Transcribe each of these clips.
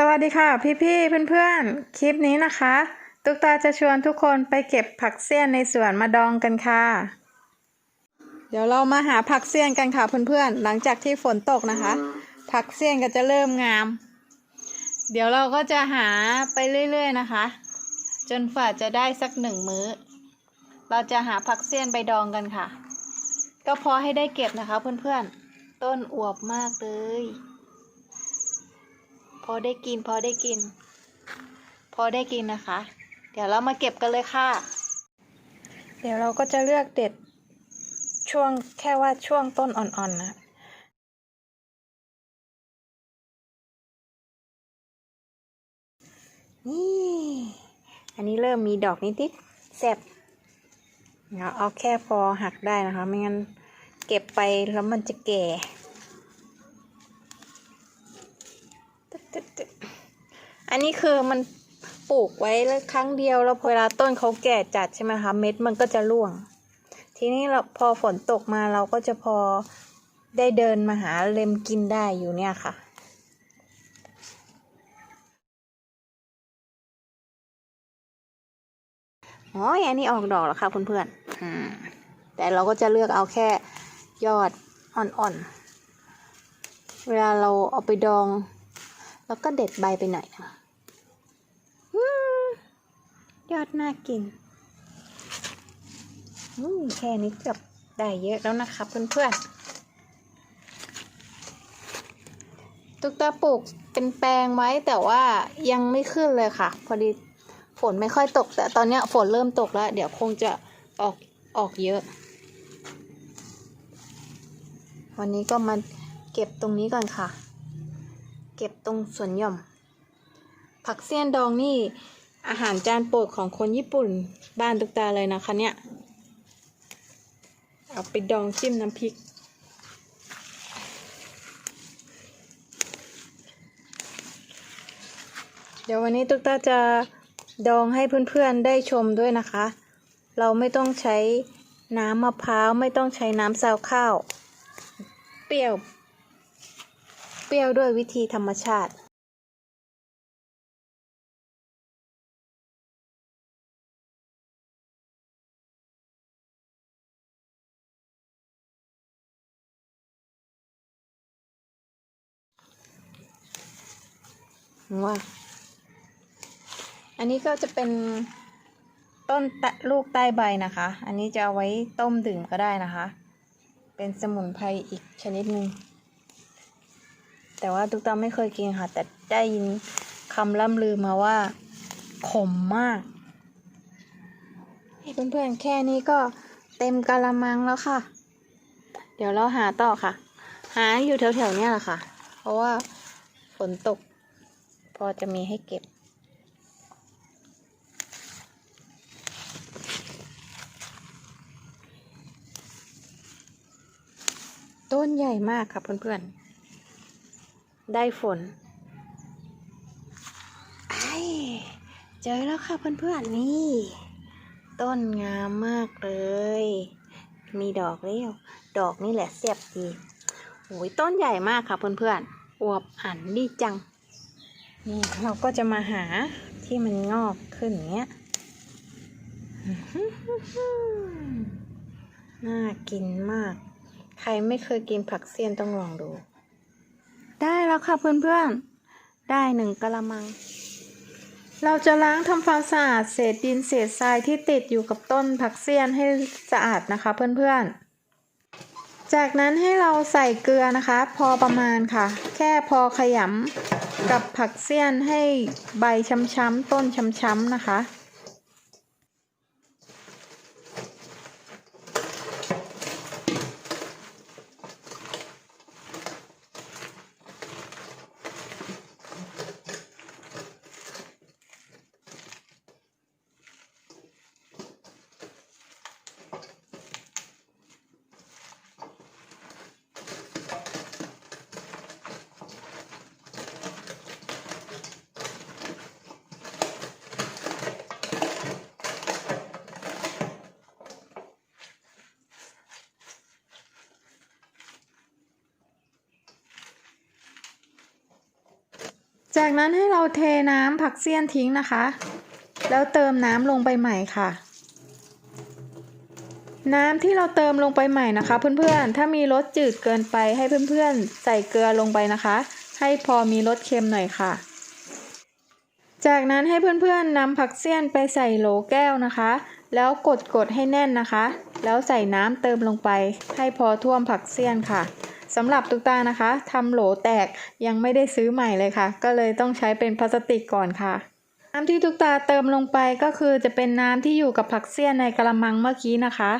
สวัสดีค่ะ พี่ๆเพื่อนๆ คลิปนี้นะคะ ตุ๊กตาจะชวนทุกคนไปเก็บผักเสี้ยนในสวนมาดองกันค่ะ เดี๋ยวเรามาหาผักเสี้ยนกันค่ะเพื่อนๆ หลังจากที่ฝนตกนะคะ ผักเสี้ยนก็จะเริ่มงาม เดี๋ยวเราก็จะหาไปเรื่อยๆนะคะ จนฝ่าจะได้สักหนึ่งมื้อ เราจะหาผักเสี้ยนไปดองกันค่ะ ก็พอให้ได้เก็บนะคะเพื่อนๆ ต้นอวบมากเลย พอได้กิน พอได้กิน พอได้กินนะคะ เดี๋ยวเรามาเก็บกันเลยค่ะ เดี๋ยวเราก็จะเลือกเด็ดช่วงแค่ว่าช่วงต้นอ่อนๆนะนี่ อันนี้เริ่มมีดอกนิดๆแซ่บเดี๋ยวเอาแค่พอหักได้นะคะ ไม่งั้นเก็บไปแล้วมันจะแก่ อันนี้คือมันปลูกไว้แล้วครั้งเดียวแล้วเวลาต้นเขาแก่จัดใช่ไหมคะเม็ดมันก็จะร่วง ทีนี้เราพอฝนตกมาเราก็จะพอได้เดินมาหาเล็มกินได้อยู่เนี่ยค่ะอ๋ออันนี้ออกดอกแล้วค่ะเพื่อนๆแต่เราก็จะเลือกเอาแค่ยอดอ่อนๆ เวลาเราเอาไปดอง แล้วก็เด็ดใบไปหน่อยนะ ยอดน่ากินอืมแค่นี้เกือบได้เยอะแล้วนะครับเพื่อนๆตุ๊กตาปลูกเป็นแปลงไว้แต่ว่ายังไม่ขึ้นเลยค่ะ พอดีฝนไม่ค่อยตก แต่ตอนนี้ฝนเริ่มตกแล้ว เดี๋ยวคงจะออกออกเยอะ วันนี้ก็มาเก็บตรงนี้ก่อนค่ะ เก็บตรงสวนหย่อม ผักเสี้ยนดองนี่ อาหารจานโปรดของคนญี่ปุ่นบ้านตุกตาเลยนะคะเนี่ย เอาไปดองจิ้มน้ำพริก เดี๋ยววันนี้ตุกตาจะดองให้เพื่อนๆได้ชมด้วยนะคะ เราไม่ต้องใช้น้ำมะพร้าวไม่ต้องใช้น้ำซาวข้าว เปรี้ยว เปรี้ยวด้วยวิธีธรรมชาติ ว่า อันนี้ก็จะเป็นต้นตะลูกใต้ใบนะคะ อันนี้จะเอาไว้ต้มดื่มก็ได้นะคะ เป็นสมุนไพรอีกชนิดหนึ่งแต่ว่าตุ๊กตาไม่เคยกินค่ะ แต่ได้ยินคำล่ำลือมาว่า ขมมาก เพื่อนๆแค่นี้ก็เต็มกะละมังแล้วค่ะ เดี๋ยวเราหาต่อค่ะ หาอยู่แถวๆเนี้ยแหละค่ะ เพราะว่าฝนตก พอจะมีให้เก็บ ต้นใหญ่มากค่ะเพื่อนๆ ได้ฝนไอเจอแล้วค่ะเพื่อนๆ นี่ ต้นงามมากเลย มีดอกแล้ว ดอกนี่แหละเสียบดีโอ้ยต้นใหญ่มากค่ะเพื่อนๆอวบอันดีจัง นี่เราก็จะมาหาที่มันงอกขึ้นอย่างเงี้ย น่ากินมาก ใครไม่เคยกินผักเสี้ยนต้องลองดู ได้แล้วค่ะเพื่อนๆ ได้หนึ่งกะละมัง เราจะล้างทำความสะอาดเศษดินเศษทรายที่ติดอยู่กับต้นผักเสี้ยนให้สะอาดนะคะเพื่อนๆจากนั้นให้เราใส่เกลือนะคะ พอประมาณค่ะ แค่พอขยำ กับผักเสี้ยนให้ใบช้ำๆต้นช้ำๆนะคะ น จากนั้นให้เราเทน้ำผักเสี้ยนทิ้งนะคะ แล้วเติมน้ำลงไปใหม่ค่ะ น้ำที่เราเติมลงไปใหม่นะคะ เพื่อนๆ ถ้ามีรสจืดเกินไปให้เพื่อนๆ ใส่เกลือลงไปนะคะ ให้พอมีรสเค็มหน่อยค่ะ จากนั้นให้เพื่อนๆนำผักเสี้ยนไปใส่โหลแก้วนะคะ แล้วกดกดๆให้แน่นนะคะ แล้วใส่น้ำเติมลงไป ให้พอท่วมผักเสี้ยนค่ะ สำหรับตุกตานะคะทำโหลแตกยังไม่ได้ซื้อใหม่เลยค่ะ ก็เลยต้องใช้เป็นพลาสติกก่อนค่ะน้ำที่ตุกตาเติมลงไปก็คือจะเป็นน้ำที่อยู่กับผักเสี้ยนในกระมังเมื่อกี้นะคะ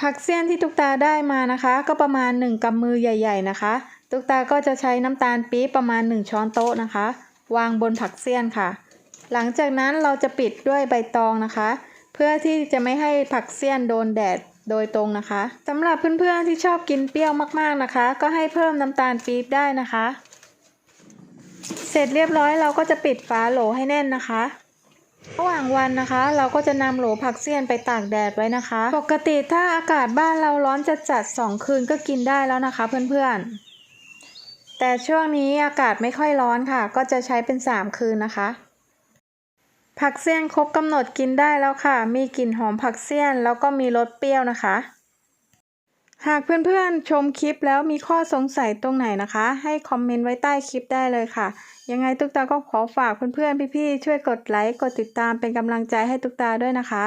ผักเสี้ยนที่ตุกตาได้มานะคะ ก็ประมาณ 1กำมือใหญ่ ๆ นะคะ ตุกตาก็จะใช้น้ำตาลปี๊บประมาณ 1 ช้อนโต๊ะนะคะ วางบนผักเสี้ยนค่ะ หลังจากนั้นเราจะปิดด้วยใบตองนะคะ เพื่อที่จะไม่ให้ผักเสี้ยนโดนแดด โดยตรงนะคะสำหรับเพื่อนๆที่ชอบกินเปรี้ยวมากๆนะคะ ก็ให้เพิ่มน้ำตาลปี๊บได้นะคะ เสร็จเรียบร้อยเราก็จะปิดฝาโหลให้แน่นนะคะระหว่างวันนะคะ เราก็จะนำโหลผักเสี้ยนไปตากแดดไว้นะคะ ปกติถ้าอากาศบ้านเราร้อนจัดจัดสองคืนก็กินได้แล้วนะคะ เพื่อนๆแต่ช่วงนี้อากาศไม่ค่อยร้อนค่ะ ก็จะใช้เป็นสามคืนนะคะ ผักเสี้ยนครบกำหนดกินได้แล้วค่ะ มีกลิ่นหอมผักเสี้ยนแล้วก็มีรสเปรี้ยวนะคะ หากเพื่อนๆชมคลิปแล้วมีข้อสงสัยตรงไหนนะคะ ให้คอมเมนต์ไว้ใต้คลิปได้เลยค่ะ ยังไงตุ๊กตาก็ขอฝากเพื่อนๆพี่ๆช่วยกดไลค์กดติดตามเป็นกำลังใจให้ตุ๊กตาด้วยนะคะ